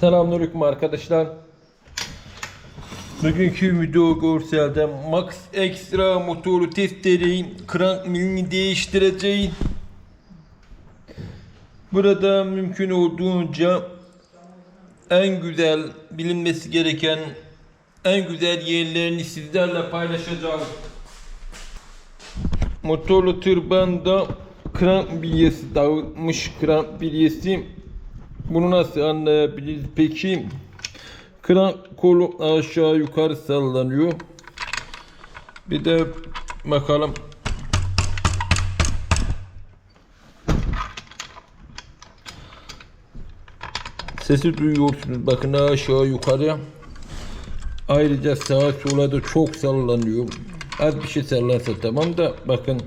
Selamünaleyküm arkadaşlar. Bugünkü video görselde Max Extra motoru testleri crank milini değiştireceğim. Burada mümkün olduğunca en güzel bilinmesi gereken en güzel yerlerini sizlerle paylaşacağım. Motorlu tırbanda krank bilyesi dağıtmış krank bilyesi bunu nasıl anlayabiliriz peki? Krank kolu aşağı yukarı sallanıyor. Bir de bakalım. Sesi duyuyorsunuz bakın aşağı yukarıya. Ayrıca sağa sola da çok sallanıyor. Az bir şey sallansa tamam da bakın.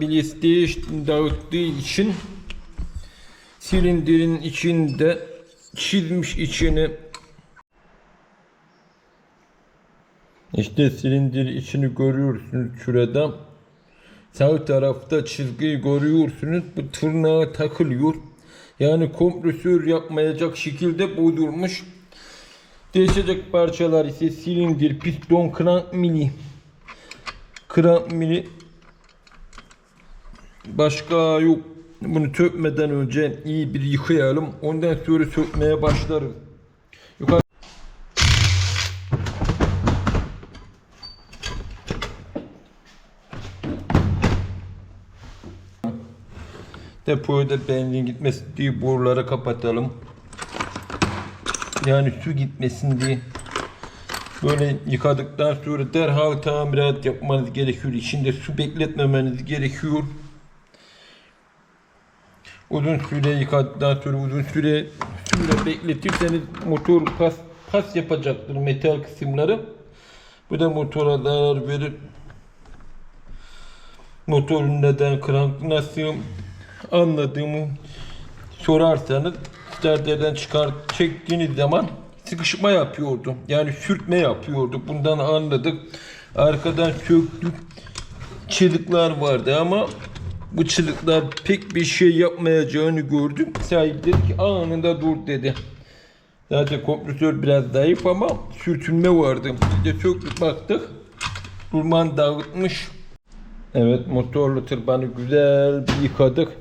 Bilyesi değiş dağıttığı için silindirin içinde çizmiş içini. İşte silindir içini görüyorsunuz şurada. Sağ tarafta çizgiyi görüyorsunuz. Bu tırnağa takılıyor. Yani kompresör yapmayacak şekilde bozulmuş değişecek parçalar ise silindir piston krank mili krank mili başka yok bunu sökmeden önce iyi bir yıkayalım. Ondan sonra sökmeye başlarız. Yukarı Depoya da benzin gitmesin diye boruları kapatalım. Yani su gitmesin diye. Böyle yıkadıktan sonra derhal tamirat yapmanız gerekiyor. İçinde su bekletmemeniz gerekiyor uzun süre yıkadıktan sonra uzun süre suyla bekletirseniz motor pas, pas yapacaktır metal kısımları. Bu da motora zarar verir. Motorun neden krank nasıl anladığımı sorarsanız starterden çıkar çektiğiniz zaman sıkışma yapıyordu. Yani sürtme yapıyordu. Bundan anladık. Arkadan söktük. Çelikler vardı ama bu çılıklar pek bir şey yapmayacağını gördüm. Sahip dedi ki anında dur dedi. Zaten kompresör biraz zayıf ama sürtünme vardı. Bir de söktük baktık. Durman dağıtmış. Evet motorlu tırbanı güzel bir yıkadık.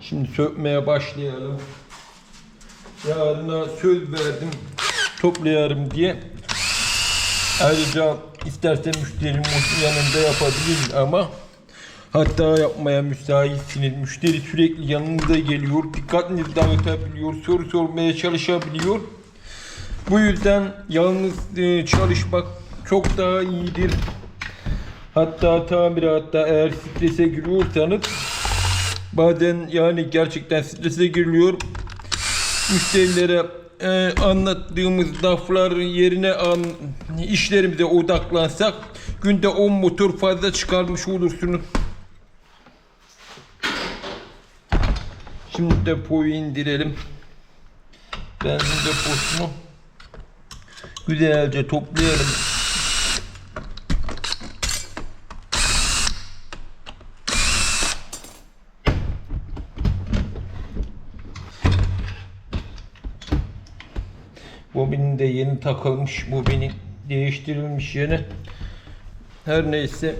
Şimdi sökmeye başlayalım. Yarına söz verdim toplayarım diye. Ayrıca isterse müşterinin yanında yapabilirim ama Hatta yapmaya müsaitsiniz. Müşteri sürekli yanınıza geliyor. Dikkatinizi dağıtabiliyor. Soru sormaya çalışabiliyor. Bu yüzden yalnız e, çalışmak çok daha iyidir. Hatta tamiratta eğer strese giriyorsanız bazen yani gerçekten strese giriliyor. Müşterilere e, anlattığımız laflar yerine an, işlerimize odaklansak günde 10 motor fazla çıkarmış olursunuz. Şimdi depoyu indirelim. Benzin deposunu güzelce toplayalım. Bobinin de yeni takılmış. Bobinin değiştirilmiş yeni. Her neyse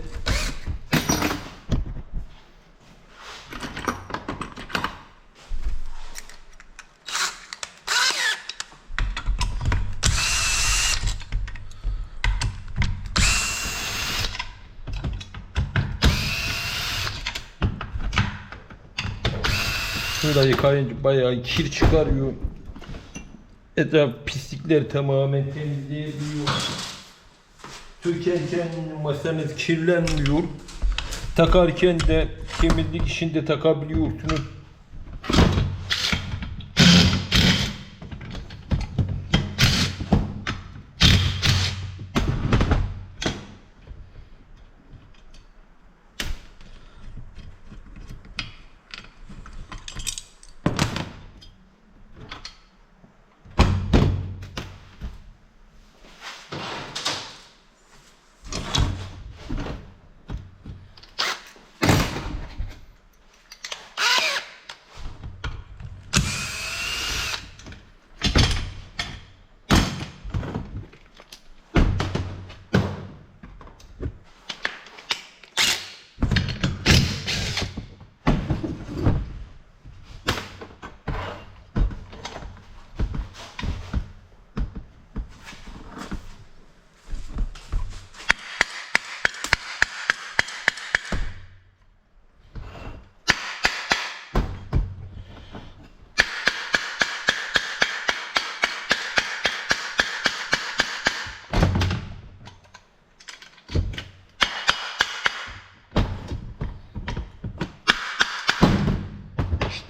Şurada yıkayınca bayağı kir çıkarıyor. Etraf pislikler tamamen temizleyebiliyor. Sökerken masanız kirlenmiyor. Takarken de temizlik işinde takabiliyorsunuz.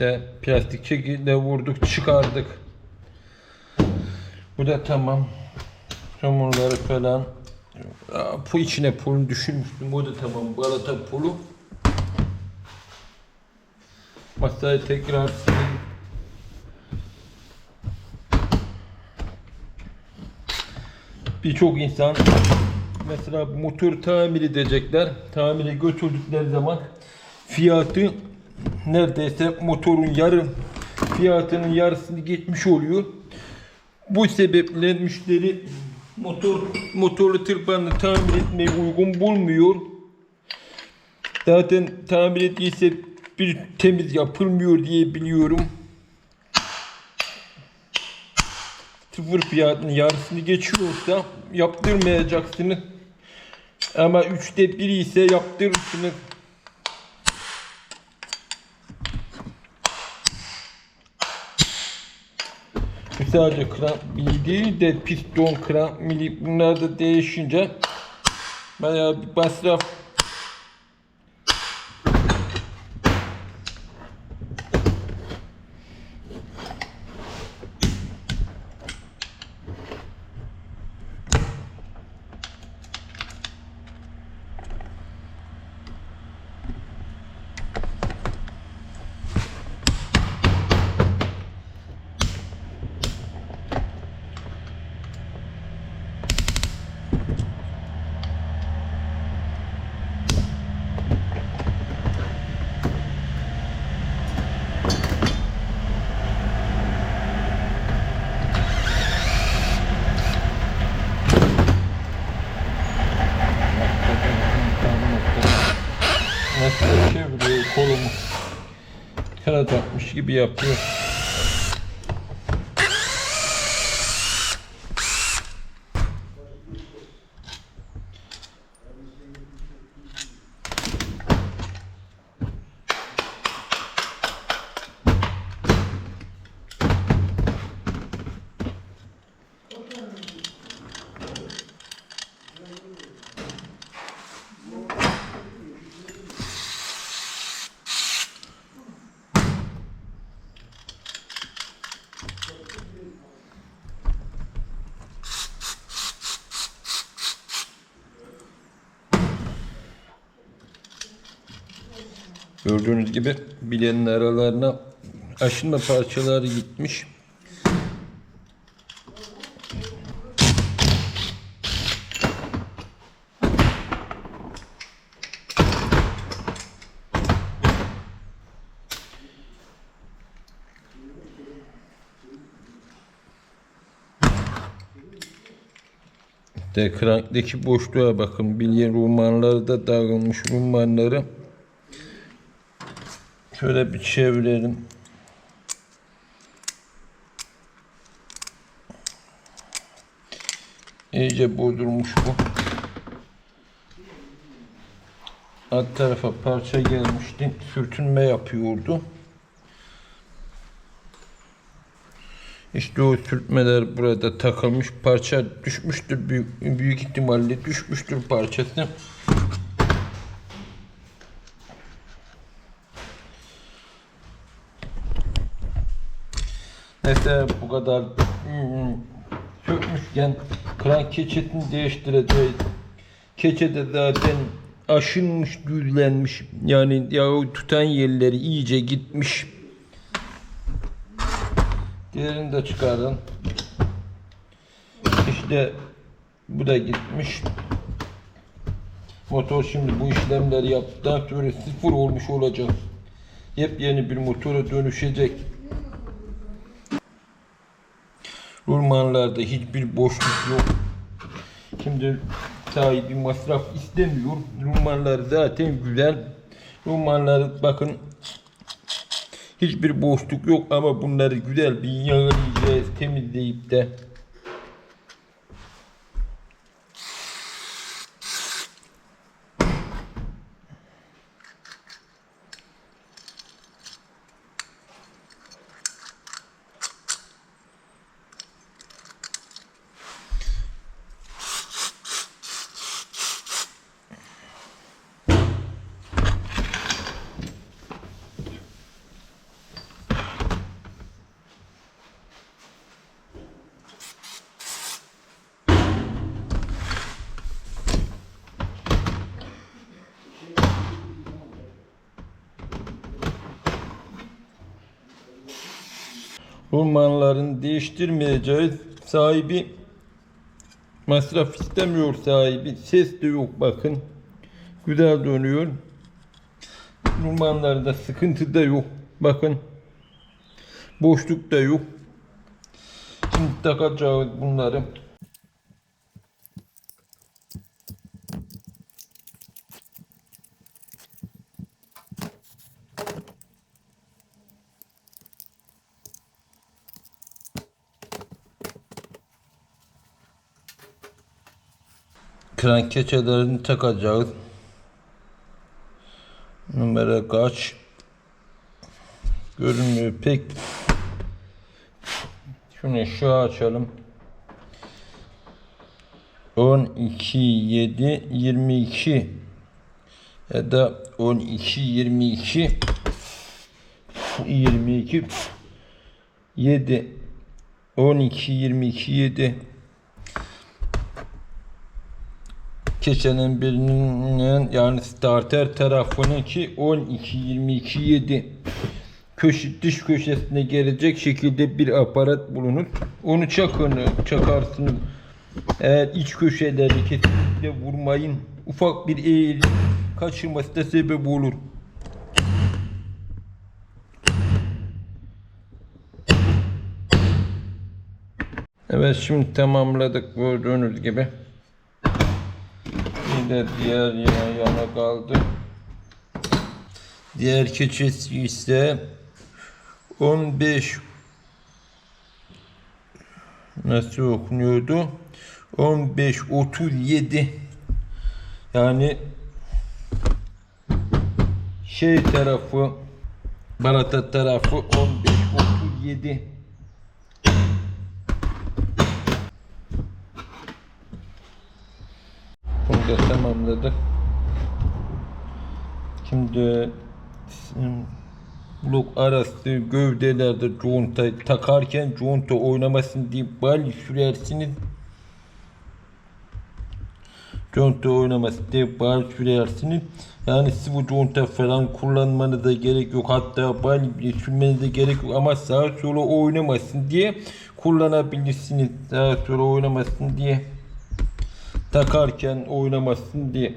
İşte plastik şekilde vurduk çıkardık. Bu da tamam. Somurları falan. Aa, Bu içine pulunu düşürmüştüm. Bu da tamam. Balata pulu. Masayı tekrar sileyim. Birçok insan mesela motor tamir edecekler. Tamire götürdükleri zaman fiyatı neredeyse motorun yarı fiyatının yarısını geçmiş oluyor. Bu sebeple müşteri motor motorlu tırpanını tamir etmeyi uygun bulmuyor. Zaten tamir ettiyse bir temiz yapılmıyor diye biliyorum. Sıfır fiyatının yarısını geçiyorsa yaptırmayacaksınız. Ama üçte biri ise yaptırırsınız. Sadece kramp mili değil de piston kramp mili bunlar da değişince bayağı bir masraf gibi yapıyor. Gördüğünüz gibi bilenin aralarına aşınma parçaları gitmiş. De kranktaki boşluğa bakın. Bilye rumanları da dağılmış rumanları. Şöyle bir çevirelim. İyice bozulmuş bu. Alt tarafa parça gelmişti. Sürtünme yapıyordu. İşte o sürtmeler burada takılmış. Parça düşmüştür. Büyük, büyük ihtimalle düşmüştür parçası. Neyse bu kadar sökmüşken krank keçetini değiştireceğiz. Keçe de zaten aşınmış, düzlenmiş. Yani yağı tutan yerleri iyice gitmiş. Diğerini de çıkarın. İşte bu da gitmiş. Motor şimdi bu işlemleri yaptıktan sonra sıfır olmuş olacak. Yepyeni bir motora dönüşecek. Rulmanlarda hiçbir boşluk yok. Şimdi sahibi masraf istemiyor. Rulmanlar zaten güzel. Rulmanlar bakın hiçbir boşluk yok ama bunları güzel bir yağlayacağız temizleyip de. Rulmanlarını değiştirmeyeceğiz. Sahibi masraf istemiyor sahibi. Ses de yok bakın. Güzel dönüyor. Rulmanlarda sıkıntı da yok. Bakın. Boşluk da yok. Şimdi takacağız bunları. Krank keçelerini takacağız. Numara kaç? Görünmüyor pek. Şunu şu açalım. 12 7 22 ya da 12 22 22 7 12 22 7 Keçenin birinin yani starter tarafının ki 12 22 7 köşe dış köşesine gelecek şekilde bir aparat bulunur. Onu çakın, çakarsınız. Eğer iç köşeleri kesinlikle vurmayın. Ufak bir eğilim kaçırması da sebep olur. Evet şimdi tamamladık gördüğünüz gibi. De diğer yana, kaldı. Diğer keçesi ise 15 nasıl okunuyordu? 15 37 yani şey tarafı Balata tarafı 15 37 tamamladık. Şimdi blok arası gövdelerde conta takarken conta oynamasın diye bal sürersiniz. Conta oynamasın diye bal sürersiniz. Yani sıvı conta falan kullanmanıza gerek yok. Hatta bal sürmenize gerek yok. Ama sağa sola oynamasın diye kullanabilirsiniz. Sağa sola oynamasın diye takarken oynamasın diye.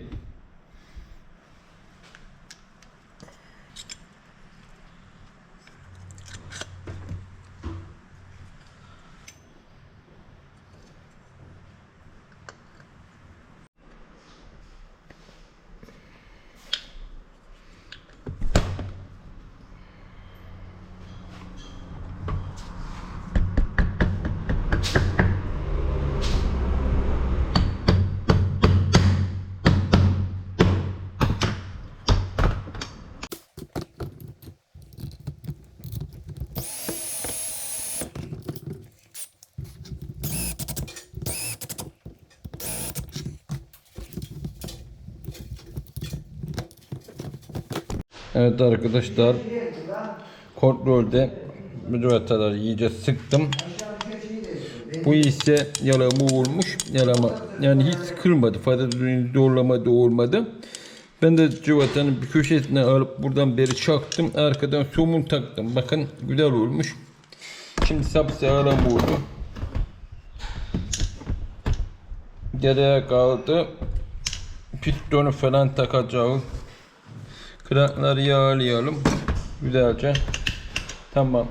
Evet arkadaşlar kontrolde mücevherleri iyice sıktım. Bu ise yalama olmuş. Yalama yani hiç kırmadı. Fazla zorlamadı olmadı. Ben de cıvatanın bir köşesine alıp buradan beri çaktım. Arkadan somun taktım. Bakın güzel olmuş. Şimdi sapsağlam oldu. Geriye kaldı. Pistonu falan takacağız. Krankları yağlayalım. Güzelce. Tamam.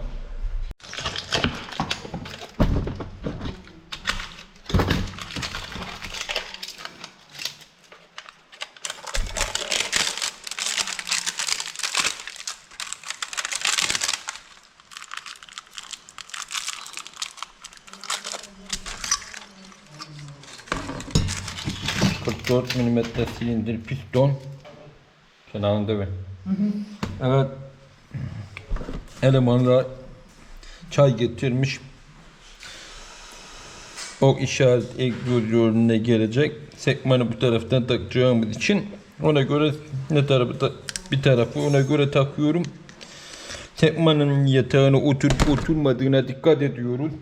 ...44 mm silindir piston... ...kenarında bir. Evet. Elemanlar... ...çay getirmiş. O işaret egzozyonuna gelecek. Sekmanı bu taraftan takacağımız için... ...ona göre ne tarafı da bir tarafı ona göre takıyorum. Sekmanın yatağına oturup oturmadığına dikkat ediyoruz.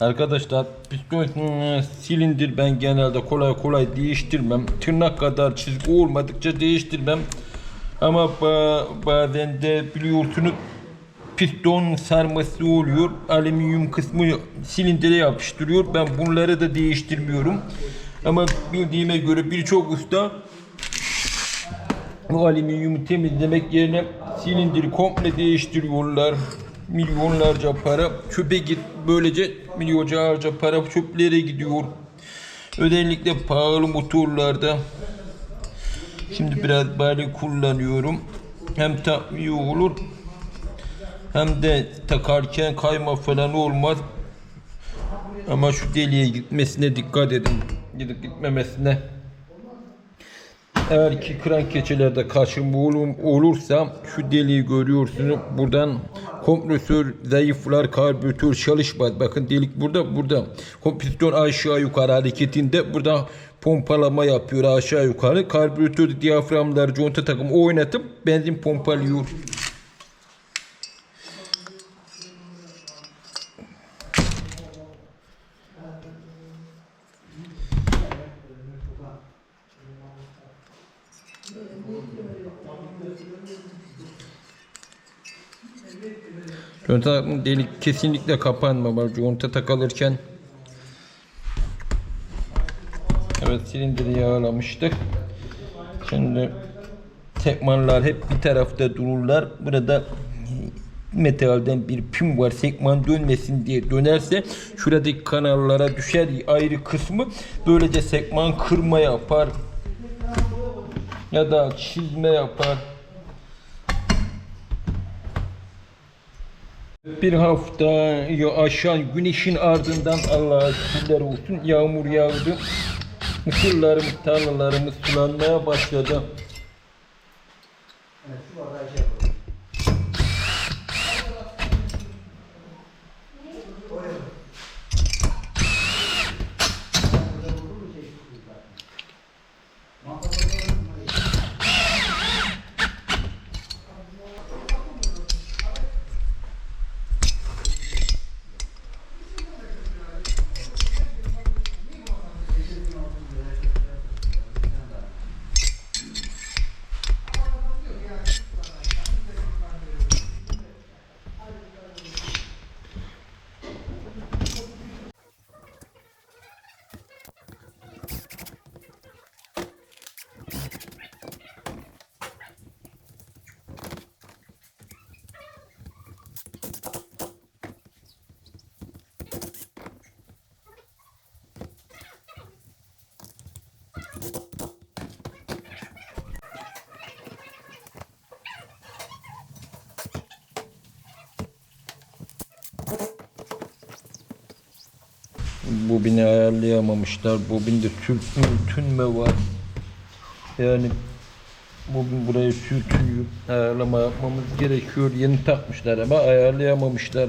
Arkadaşlar hmm, silindir ben genelde kolay kolay değiştirmem. Tırnak kadar çizgi olmadıkça değiştirmem. Ama ba- bazen de biliyorsunuz piston sarması oluyor. Alüminyum kısmı silindire yapıştırıyor. Ben bunları da değiştirmiyorum. Ama bildiğime göre birçok usta bu alüminyumu temizlemek yerine silindiri komple değiştiriyorlar. Milyonlarca para çöpe git böylece milyonlarca para çöplere gidiyor. Özellikle pahalı motorlarda. Şimdi biraz bari kullanıyorum. Hem takviye olur hem de takarken kayma falan olmaz. Ama şu deliğe gitmesine dikkat edin. Gidip gitmemesine. Eğer ki kran keçelerde olur- olursa şu deliği görüyorsunuz. Buradan kompresör zayıflar, karbüratör çalışmaz. Bakın delik burada, burada. Piston aşağı yukarı hareketinde burada pompalama yapıyor aşağı yukarı. Karbüratör diyaframlar, conta takımı oynatıp benzin pompalıyor. Conta delik kesinlikle kapanmamalı conta takılırken. Evet silindiri yağlamıştık. Şimdi sekmanlar hep bir tarafta dururlar. Burada metalden bir pim var. Sekman dönmesin diye dönerse şuradaki kanallara düşer ayrı kısmı. Böylece sekman kırma yapar. Ya da çizme yapar. Bir hafta aşan güneşin ardından Allah'a şükürler olsun yağmur yağdı. Mısırlarımız, tarlalarımız sulanmaya başladı. Bobini ayarlayamamışlar. Bobinde sürtme, tünme var. Yani bobin buraya sürtüyor. Ayarlama yapmamız gerekiyor. Yeni takmışlar ama ayarlayamamışlar.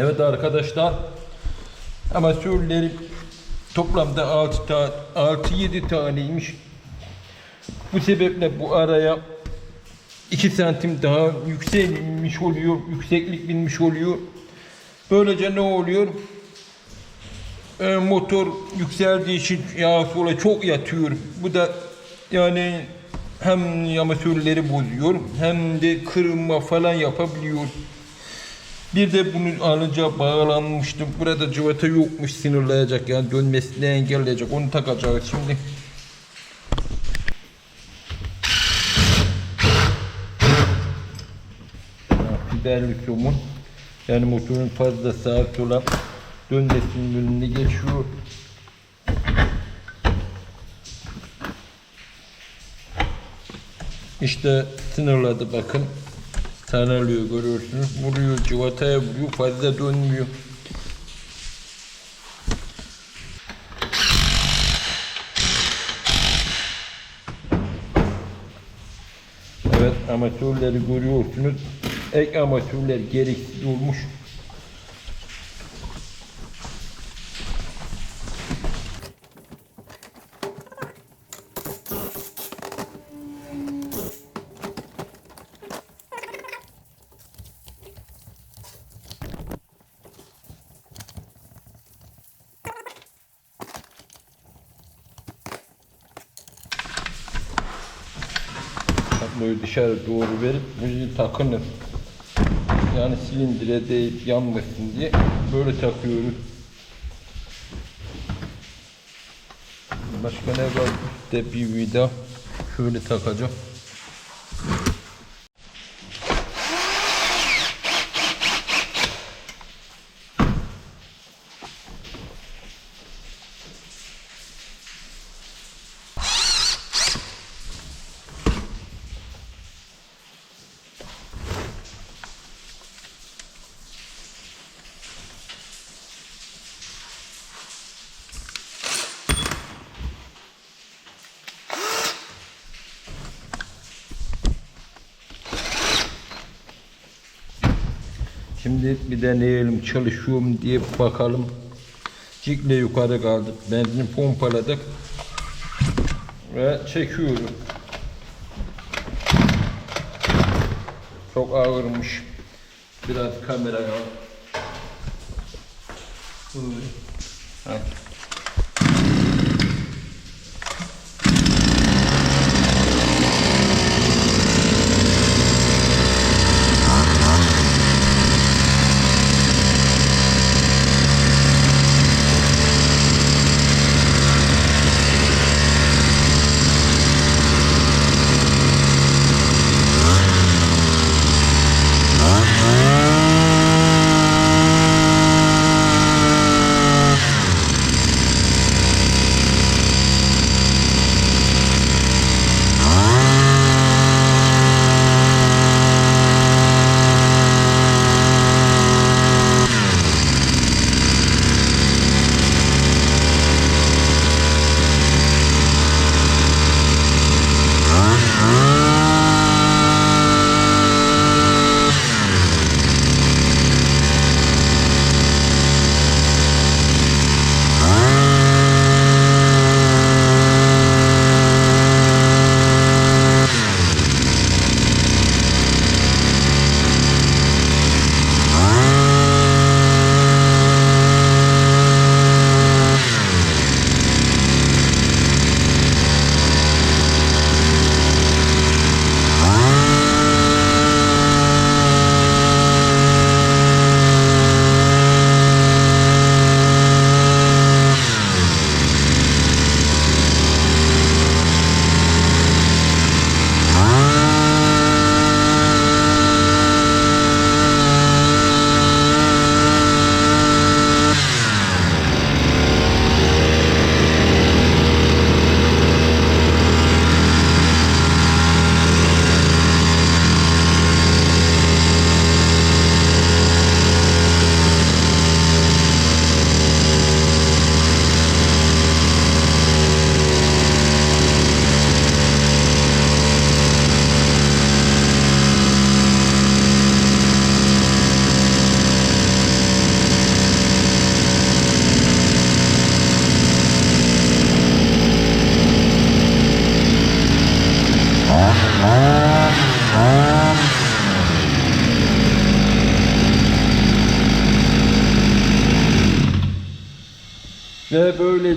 Evet arkadaşlar amatörlerim toplamda 6 ta 6-7 taneymiş. Bu sebeple bu araya 2 santim daha yükselmiş oluyor, yükseklik binmiş oluyor. Böylece ne oluyor? Ee, motor yükseldiği için yağa sola çok yatıyor. Bu da yani hem amatörleri bozuyor hem de kırılma falan yapabiliyor. Bir de bunu alınca bağlanmıştı. Burada cıvata yokmuş sınırlayacak yani dönmesini engelleyecek. Onu takacağız şimdi. Fiberlikyumun yani motorun fazla sağa sola dönmesinin önüne geçiyor. İşte sınırladı bakın. Tanalıyor görüyorsunuz. Vuruyor civataya vuruyor fazla dönmüyor. Evet amatörleri görüyorsunuz. Ek amatörler gereksiz olmuş. Doğru verip bunu takınır. Yani silindire değip yanmasın diye böyle takıyoruz. Başka ne var? Üstte bir vida şöyle takacağım. Şimdi bir deneyelim çalışıyor mu diye bakalım. Cikle yukarı kaldık. Benzin pompaladık. Ve çekiyorum. Çok ağırmış. Biraz kameraya al. Böyle. Ha.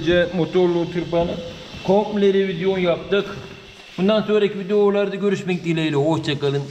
Böylece motorlu tırpanın komple revizyon yaptık. Bundan sonraki videolarda görüşmek dileğiyle. Hoşçakalın.